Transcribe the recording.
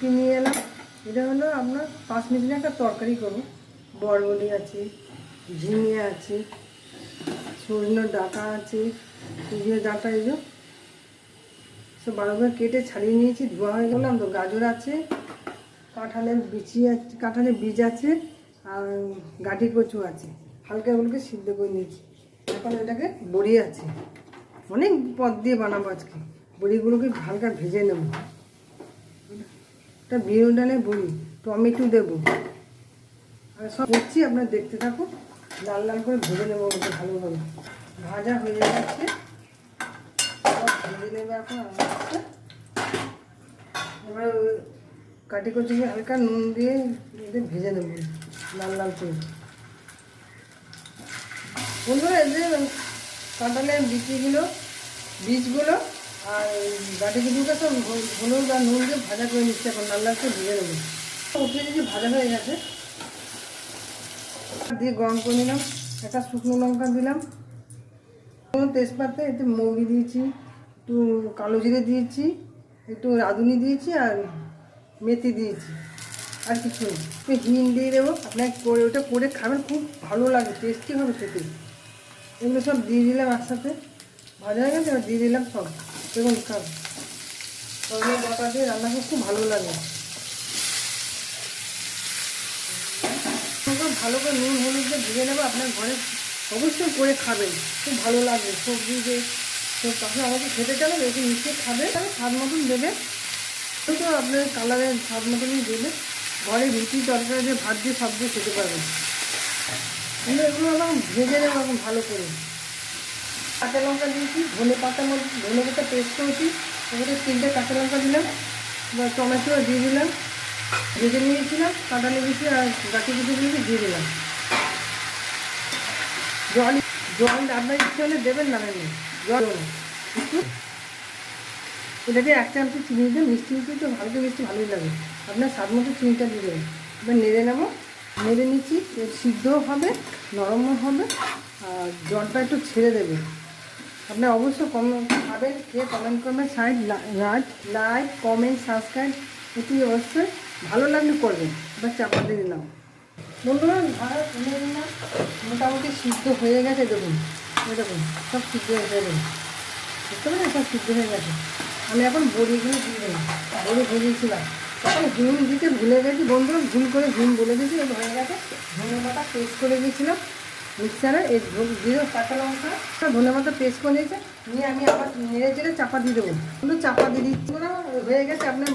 কী নিয়ে এলাম। এটা হলো আপনার পাঁচ মিনিটে একটা তরকারি করব। বরবটি আছে, ঝিঙে আছে সজনের ডাঁটা আছে সজনের ডাঁটা এই সব বারো করে কেটে ছাড়িয়ে নিয়েছি, ধোয়া হয়ে গেলাম তো গাজর আছে কাঁঠালের বিচি আছে কাঁঠালের বীজ আছে, আর গাঠি কচু আছে। হালকা হালকা সিদ্ধ করে নিয়েছি। এখন এটাকে বড়ি আছে। অনেক পদ দিয়ে বানাবো আজকে। বড়িগুলোকে হালকা ভেজে নেব। এটা বিউন ডালের বড়ি, টমেটো দেবো। আর সব করছি আপনার দেখতে থাকুন। লাল লাল করে ভেজে নেব ওকে ভালোভাবে। ভাজা হয়ে যাচ্ছে ভেজে নেবে এখন এবার কাটি কুচিকে হালকা নুন দিয়ে ভেজে নেব, লাল লাল করে। বন্ধুরা, এই যে কাঁঠালের বিচিগুলো, বীজগুলো আর সব হল- হলুদ আর নুন দিয়ে ভাজা করে নিচ্ছে এখন লাল লাল ভেজে নেব উঠে যদি ভাজা হয়ে গেছে, দিয়ে গরম করে নিলাম, একটা শুকনো লঙ্কা দিলাম কোনো একটু মৌরি দিয়েছি, একটু কালো জিরে দিয়েছি, একটু রাঁধুনি দিয়েছি আর মেথি দিয়েছি, আর কিছু একটু হিং দিয়ে দেবো আপনাকে করে, ওটা করে খাবেন, খুব ভালো লাগে টেস্টি হবে খেতে। এগুলো সব দিয়ে দিলাম একসাথে, ভাজা হয়ে গেছে, এবার দিয়ে দিলাম সব। দেখুন খাব সবগুলো বাটা দিয়ে রান্না করতে খুব ভালো লাগে। ভালো করে নুন, হলুদ দিয়ে ভেজে নেব, আপনার ঘরে অবশ্যই করে খাবেন। খুব ভালো লাগবে সবজি যে তখন আমাকে খেতে চাবে এরকম মিশিয়ে খাবে। তাহলে স্বাদ মতন দেবে। তো আপনার কালারের স্বাদ মতনই দেবে। ঘরে রুটি তরকারি দিয়ে ভাত দিয়ে সব দিয়ে খেতে পারবেন। এগুলো আমার ভেজে নেব এখন ভালো করে। কাঁচা লঙ্কা দিয়েছি, ধনে পাতা মধ্যে ধনে পাতা পেস্ট করেছি এবারে তিনটে কাঁচা লঙ্কা দিলাম টমেটো দিয়ে দিলাম, ভেজে নিয়েছিলাম, কাঁটা লেগেছি আর কুচি দিয়েছি দিয়ে দিলাম। জল জল আপনার ইচ্ছে হলে দেবেন না নেবেন জল এটাকে এক চামচ চিনি দিয়ে মিষ্টি মিষ্টি তো হালকা মিষ্টি ভালোই লাগে। আপনার স্বাদ মতো চিনিটা দিয়ে দেবেন। এবার নেড়ে নেব, নেড়ে নিচ্ছি সিদ্ধও হবে, নরমও হবে, আর জলটা একটু ছেড়ে দেবে। আপনার অবশ্যই কম খাবেন খেয়ে কমেন্ট করবেন side like like comment subscribe এটি অবশ্যই ভালো লাগলে করবেন। এবার চাপা দিয়ে দিলাম। বন্ধুরা ভাড়া তুলে দিলাম মোটামুটি সিদ্ধ হয়ে গেছে, দেখুন। দেখুন, সব সিদ্ধ হয়ে গেছে। বুঝতে পারছেন সব সিদ্ধ হয়ে গেছে। আমি এখন বড়িগুলো দিয়ে দেবো বড়ি ভেজেছিলাম। তখন ঘুম দিতে ভুলে গেছি বন্ধুরা, ভুল করে ঘুম বলে দিয়েছি হয়ে গেছে। ধনে পাতা পেস্ট করে গেছিলাম মিক্সারে এই দিয়ে কাঁচা লঙ্কা ধনে মতো পেস্ট করে নিয়েছে। নিয়ে আমি আবার নেড়ে চেড়ে চাপা দিয়ে দেবো। চাপা দিয়ে দিচ্ছি না, হয়ে গেছে আপনার